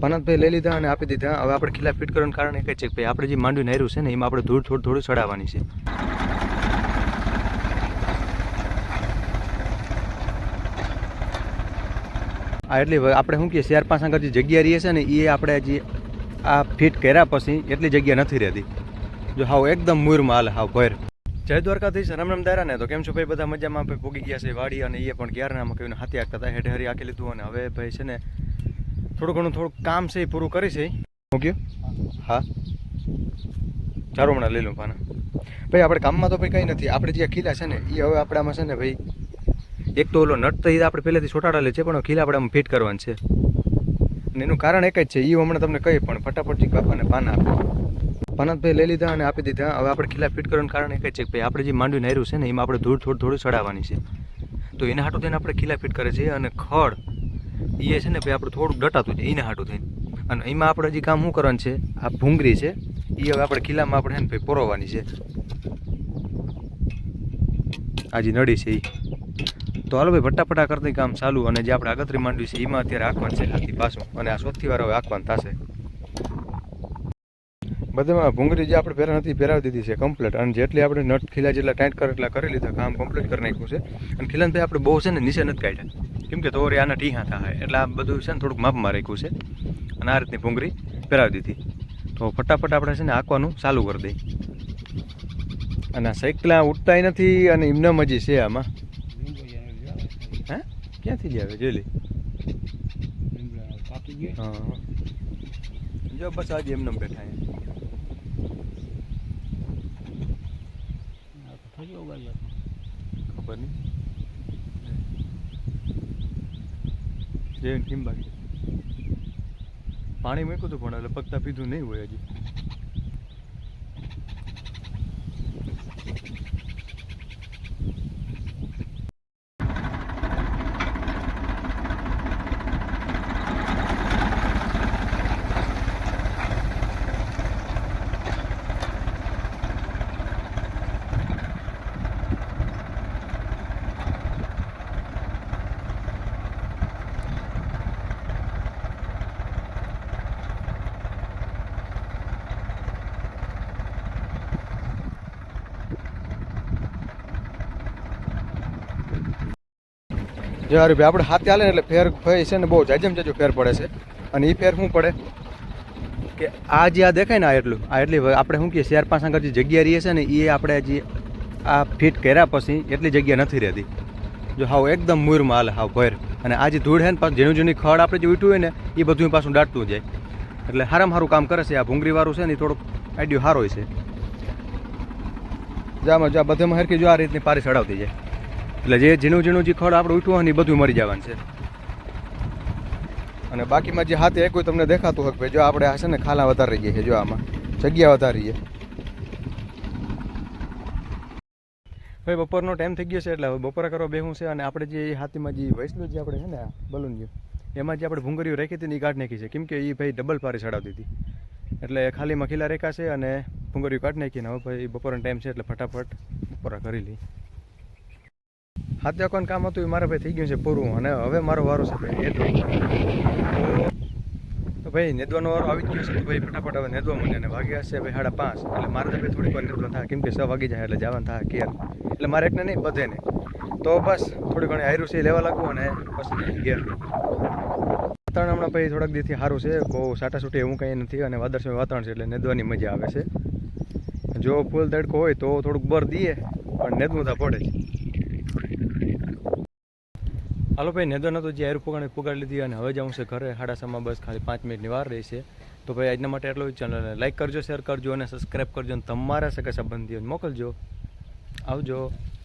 પનતભાઈ લઈ લીધા અને આપી દીધા. હવે આપણે ખીલા ફિટ કરવાનું કારણ એક જ છે ભાઈ, આપણે જે માંડવી નાર્યું છે ને, એમાં આપણે ધૂળ થોડું થોડું ચડાવવાની છે. આ એટલી આપણે શું કહીએ ચાર પાંચ આગળ જે જગ્યા રહીએ છે ને એ આપણે જે આ ફિટ કર્યા પછી એટલી જગ્યા નથી રહેતી. જો હાવ એકદમ મૂરમાં હાલે, હાવ ભર. જય દ્વારકાધીશ, રામ રામ દારા ને. તો કેમ છો ભાઈ, બધા મજામાં? ભાઈ ભોગી ગયા છે વાડી અને એ પણ ક્યારના કહીને હાથી આખતા હતા હેઠે હરી આખી લીધું અને હવે ભાઈ છે ને થોડું ઘણું થોડુંક કામ છે એ પૂરું કરી છે. મૂક્યું હા. ચારો હમણાં લઈ લઉં પાના. ભાઈ આપણે કામમાં તો ભાઈ કંઈ નથી. આપણે જે ખીલા છે ને એ હવે આપણામાં છે ને ભાઈ એક તો ઓલો નટ તો એ આપણે પહેલેથી છોટાડા છે પણ ખીલા આપણે આમ ફિટ કરવાનું છે. અને એનું કારણ એક જ છે એ હમણાં તમને કહી પણ ફટાફટ બાપાને પાના આપે. ભાઈ લઈ લીધા અને આપી દીધા. હવે આપણે ખીલા ફિટ કરવાનું કારણ એક જ છે કે ભાઈ આપણે જે માંડવી નાર્યું છે ને એમાં આપણે ધૂળ થોડું થોડું ચડાવવાની છે. તો એના હાટું થઈને આપણે ખીલા ફિટ કરે છે અને ખડ એ છે ને ભાઈ આપણે થોડુંક ડટાતું છે એને હાટું થઈને. અને એમાં આપણે હજી કામ શું કરવાનું છે? આ ભૂંગરી છે. એ હવે આપણે ખીલામાં આપણે છે ભાઈ પોરવવાની છે. આ નળી છે એ તો હાલો ભાઈ ફટાફટા કરતી કામ ચાલુ અને જે આપણે આગતરી માંડ્યું છે, એમાં અત્યારે આંકવાનું છે હાથી પાછું. અને આ ચોથી વાર હવે આંકવાનું થશે. બધામાં ભૂંગળી જે આપણે પહેરા નથી પહેરાવી દીધી છે કમ્પ્લીટ અને જેટલી આપણે નટ ખીલા જેટલા ટાઈટ કરે એટલા કરી લીધા કામ કમ્પ્લીટ કરી નાખ્યું છે. અને ખીલાને ભાઈ આપણે બહુ છે ને નીચે નથી કાઢ્યા. કેમ કે તો આના ટીહા થાય એટલે આ બધું છે ને થોડુંક માપમાં રાખ્યું છે. અને આ રીતની ભૂંગળી પહેરાવી દીધી. તો ફટાફટ આપણે છે ને આંકવાનું ચાલુ કરી દઈએ. અને આ સાયકલા ઉઠતાય નથી અને એમને મજી છે આમાં. હે? ક્યાંથી જ આવે? જોઈ લે. હા. જો બસ આજે એમને બેઠા અહીંયા ખબર નહીં. જઈને કેમ બાકી? પાણી મૂક્યું હતું પણ એટલે પગતા પીધું નહીં હોય હજી. જો ભાઈ આપણે હાથે હાલે એટલે ફેર ભાઈ છે ને બહુ જાજમ જાજો ફેર પડે છે. અને એ ફેર શું પડે? કે આ જે આ દેખાય ને આ એટલું, આ એટલી આપણે શું કહીએ, શેર પાંચ આગળ જે જગ્યા રહીએ છે ને એ આપણે જે આ ફિટ કર્યા પછી એટલી જગ્યા નથી રહેતી. જો હાવ એકદમ મૂરમાં હાલે, હાવ ભર અને આ જે ધૂળ હે ને પાછું ઝીણું ઝીણી ખડ આપણે જે ઉઠ્યું હોય ને એ બધું પાછું દાટતું જાય. એટલે હારામાં સારું કામ કરે છે આ ભૂંગળીવાળું છે ને એ થોડુંક આઈડિયો સારો છે. જામાં જા બધેમાં હરખી જો આ રીતની પારી ચડાવતી જાય. એટલે જે ઝીણું ઝીણું જે ખડ આપણે ઉઠવું ને એ બધું મરી જવાનું છે. અને બાકીમાં જે હાથે એક તમને દેખાતું હોય ભાઈ, જો આપણે આ છે ને ખાલા વધારી રહીએ છે જો આમાં. જગ્યા વધારી છે ભાઈ, બપોરનો ટાઈમ થઈ ગયો છે એટલે હવે બપોરા કરવા બેહું છે અને આપણે જે હાથીમાં જે વૈષ્ણવ જે આપણે છે ને બલૂન જે, એમાં જે આપણે ભૂંગરીઓ રાખી હતી ને એ કાઢ નાખી છે. કેમ કે એ ભાઈ ડબલ પારી ચડાવતી હતી. એટલે ખાલી મખીલા રેખા છે અને ભૂંગરીઓ કાઢી નાખીને હવે ભાઈ બપોરનો ટાઈમ છે એટલે ફટાફટ બપોરા કરી લઈ હાથ દેવાનું કામ હતું એ મારા ભાઈ થઈ ગયું છે પૂરું. અને હવે મારો વારો છે ભાઈ નેદવાનો તો ભાઈ, નેદવાનો વારો આવી ગયો છે તો ભાઈ ફટાફટ હવે નેદવા મને અને વાગ્યા છે ભાઈ સાડા પાંચ. એટલે મારે તો ભાઈ થોડીક વાર નેદવા થાય. કેમ કે છ વાગી જાય એટલે જવાનું થાય કે એટલે મારે એકને નહીં, બધે ને તો બસ, થોડી ઘણી આયરું છે લેવા લાગુ અને પછી ઘેર. વાતાવરણ હમણાં પછી થોડાક દીથી સારું છે. બહુ સાટાસૂટી એવું કંઈ નથી અને વાદળસમય વાતાવરણ છે એટલે નેદવાની મજા આવે છે. જો ફૂલ તડકો હોય તો થોડુંક બર દઈએ, પણ નેદવું તો પડે. હાલો ભાઈ નેદો નતો જે એર પુગાડી પુગાડી લીધી અને હવે જાઉં છે ઘરે, હાડાસામાં બસ ખાલી પાંચ મિનિટની વાર રહી છે. તો ભાઈ, આજના માટે એટલું જ. ચેનલને લાઈક કરજો શેર કરજો અને સબસ્ક્રાઈબ કરજો અને તમારા સગા સંબંધીઓને મોકલજો. આવજો.